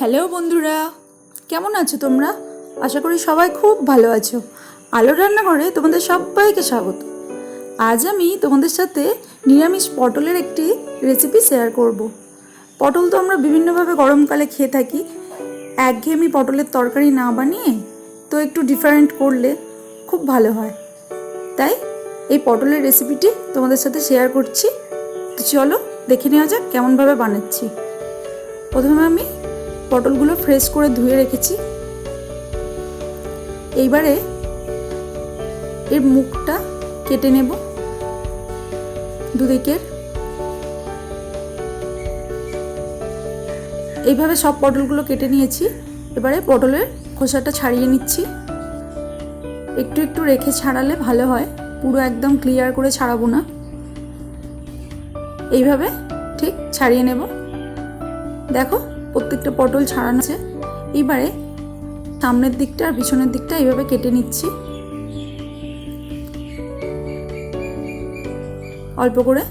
Hello বন্ধুরা, কেমন আছো তোমরা? আশা করি সবাই খুব ভালো আছো। আলো রান্নাঘরে তোমাদের সবাইকে স্বাগত। আজ আমি তোমাদের সাথে নিরামিষ পটলের একটি রেসিপি শেয়ার করব। পটল তো আমরা বিভিন্নভাবে গরমকালে খেয়ে থাকি। একঘেয়েমি পটলের তরকারি না বানিয়ে তো একটু ডিফারেন্ট করলে খুব ভালো হয়। তাই এই পটলের রেসিপিটি তোমাদের সাথে শেয়ার করছি। তো চলো দেখে নেওয়া যাক কেমনভাবে বানাচ্ছি। প্রথমে আমি পটলগুলো ফ্রেশ করে ধুয়ে রেখেছি। এইবারে এর মুখটা কেটে নেব দুদিকের। এইভাবে সব পটলগুলো কেটে নিয়েছি। এবারে পটলের খোসাটা ছাড়িয়ে নিচ্ছি। একটু একটু রেখে ছাড়ালে ভালো হয়। পুরো একদম ক্লিয়ার করে ছাড়াবো না। এইভাবে ঠিক ছাড়িয়ে নেব। দেখো প্রত্যেকটা পটল ছাড়ানো আছে। এবারে সামনের দিকটা আর পিছনের দিকটা এইভাবে কেটে নিচ্ছি। অল্প করে।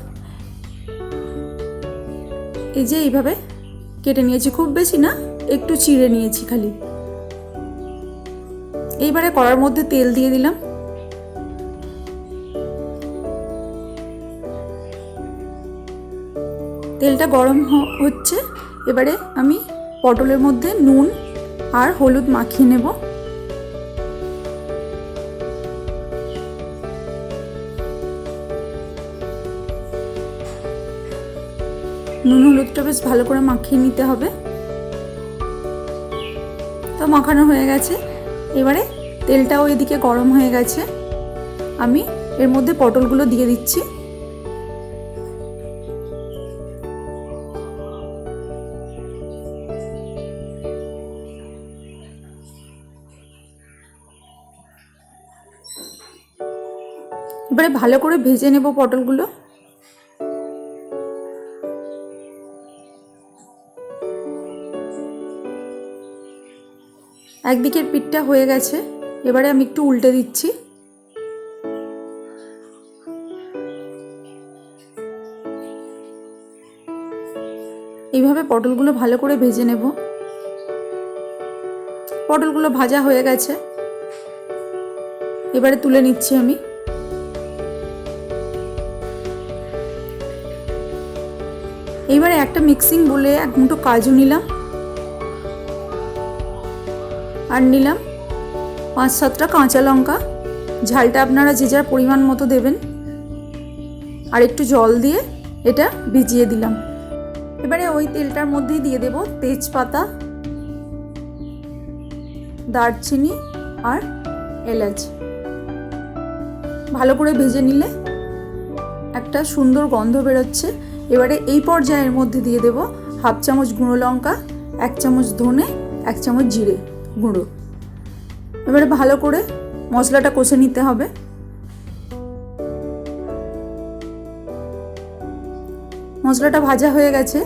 এই যে এইভাবে কেটে নিয়েছি। খুব বেশি না, একটু চিড়ে নিয়েছি খালি। এইবারে কড়ার মধ্যে তেল দিয়ে দিলাম। তেলটা গরম হচ্ছে। এবারে আমি পটলের মধ্যে নুন আর হলুদ মাখিয়ে নেব। নুন হলুদটা বেশ ভালো করে মাখিয়ে নিতে হবে। তো মাখানো হয়ে গেছে। এবারে তেলটাও এদিকে গরম হয়ে গেছে। আমি এর মধ্যে পটলগুলো দিয়ে দিচ্ছি। এবারে ভালো করে ভেজে নেব পটলগুলো। একদিকের পিঠটা হয়ে গেছে, এবারে আমি একটু উল্টে দিচ্ছি। এইভাবে পটলগুলো ভালো করে ভেজে নেব। পটলগুলো ভাজা হয়ে গেছে। এবারে তুলে নিচ্ছি আমি। এইবারে একটা মিক্সিং বলে এক মুঠো কাজু নিলাম। আর নিলাম পাঁচ সাতটা কাঁচা লঙ্কা। ঝালটা আপনারা যে যার পরিমাণ মতো দেবেন। আর একটু জল দিয়ে এটা ভিজিয়ে দিলাম। এবারে ওই তেলটার মধ্যেই দিয়ে দেব তেজপাতা, দারচিনি আর এলাচ। ভালো করে ভেজে নিলে একটা সুন্দর গন্ধ বেরোচ্ছে। এবারে এই পর্যায়ের মধ্যে দিয়ে দেব হাফ চামচ গুঁড়ো লঙ্কা, এক চামচ ধনে, এক চামচ জিরে গুঁড়ো। এবারে ভালো করে মশলাটা কষে নিতে হবে। মশলাটা ভাজা হয়ে গেছে।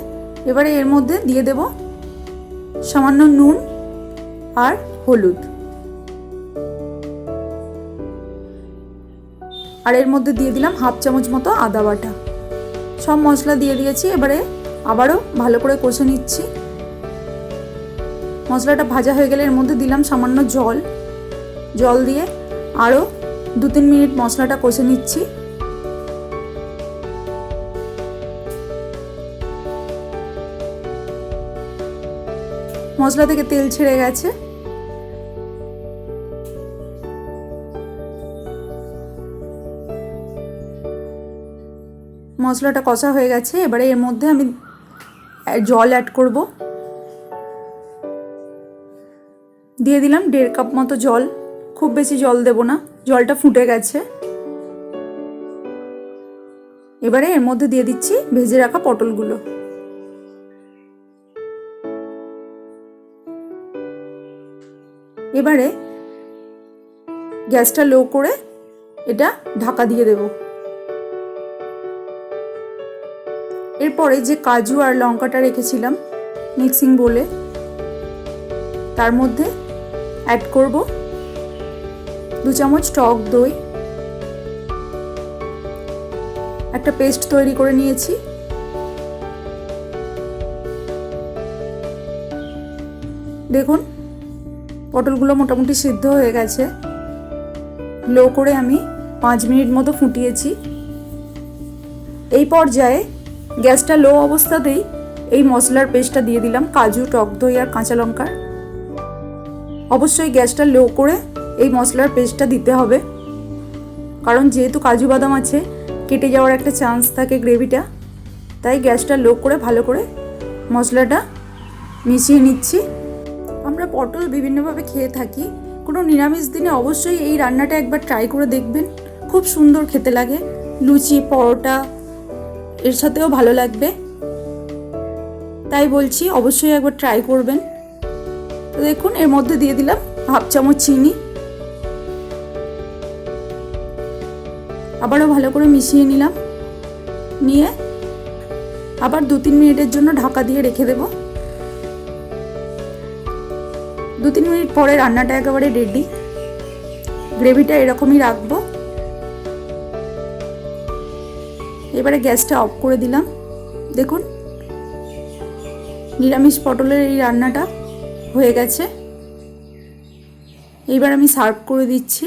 এবারে এর মধ্যে দিয়ে দেব সামান্য নুন আর হলুদ। আর এর মধ্যে দিয়ে দিলাম হাফ চামচ মতো আদা বাটা। সব মশলা দিয়ে দিয়েছি, এবারে আবারও ভালো করে কষে নিচ্ছি। মশলাটা ভাজা হয়ে গেলে এর মধ্যে দিলাম সামান্য জল। জল দিয়ে আরও দু তিন মিনিট মশলাটা কষে নিচ্ছি। মশলা থেকে তেল ছেড়ে গেছে। মশলাটা কষা হয়ে গেছে, এবারে এর মধ্যে আমি জল অ্যাড করব। দিয়ে দিলাম দেড় কাপ মতো জল, খুব বেশি জল দেব না, জলটা ফুটে গেছে। এবারে এর মধ্যে দিয়ে দিচ্ছি ভেজে রাখা পটলগুলো। এবারে গ্যাসটা লো করে এটা ঢাকা দিয়ে দেবো। এরপরে যে কাজু আর লঙ্কাটা রেখেছিলাম মিক্সিং বলে তার মধ্যে অ্যাড করব দু চামচ টক দই। একটা পেস্ট তৈরি করে নিয়েছি। দেখুন, পটলগুলো মোটামুটি সিদ্ধ হয়ে গেছে। লো করে আমি পাঁচ মিনিট মতো ফুটিয়েছি। এই পর্যায়ে গ্যাসটা লো অবস্থাতেই এই মশলার পেস্টটা দিয়ে দিলাম, কাজু, টক দই আর কাঁচা লঙ্কার অবশ্যই গ্যাসটা লো করে এই মশলার পেস্টটা দিতে হবে। কারণ যেহেতু কাজু বাদাম আছে, কেটে যাওয়ার একটা চান্স থাকে গ্রেভিটা তাই গ্যাসটা লো করে ভালো করে মশলাটা মিশিয়ে নিচ্ছি। আমরা পটল বিভিন্নভাবে খেয়ে থাকি। কোনো নিরামিষ দিনে অবশ্যই এই রান্নাটা একবার ট্রাই করে দেখবেন। খুব সুন্দর খেতে লাগে। লুচি, পরোটা এর সাথেও ভালো লাগবে। তাই বলছি অবশ্যই একবার ট্রাই করবেন। তো দেখুন, এর মধ্যে দিয়ে দিলাম হাফ চামচ চিনি। আবারও ভালো করে মিশিয়ে নিলাম। নিয়ে আবার দু তিন মিনিটের জন্য ঢাকা দিয়ে রেখে দেব। দু তিন মিনিট পরে রান্নাটা একেবারে রেডি গ্রেভিটা এরকমই রাখব। এবারে গ্যাসটা অফ করে দিলাম। দেখুন, নিরামিষ পটলের এই রান্নাটা হয়ে গেছে। এইবার আমি সার্ভ করে দিচ্ছি।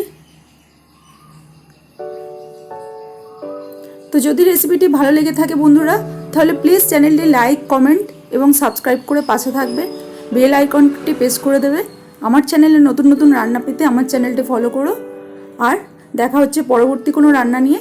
তো যদি রেসিপিটি ভালো লেগে থাকে বন্ধুরা, তাহলে প্লিজ চ্যানেলটি লাইক, কমেন্ট এবং সাবস্ক্রাইব করে পাশে থাকবে। বেল আইকনটি প্রেস করে দেবে। আমার চ্যানেলে নতুন নতুন রান্না পেতে আমার চ্যানেলটি ফলো করো। আর দেখা হচ্ছে পরবর্তী কোনো রান্না নিয়ে।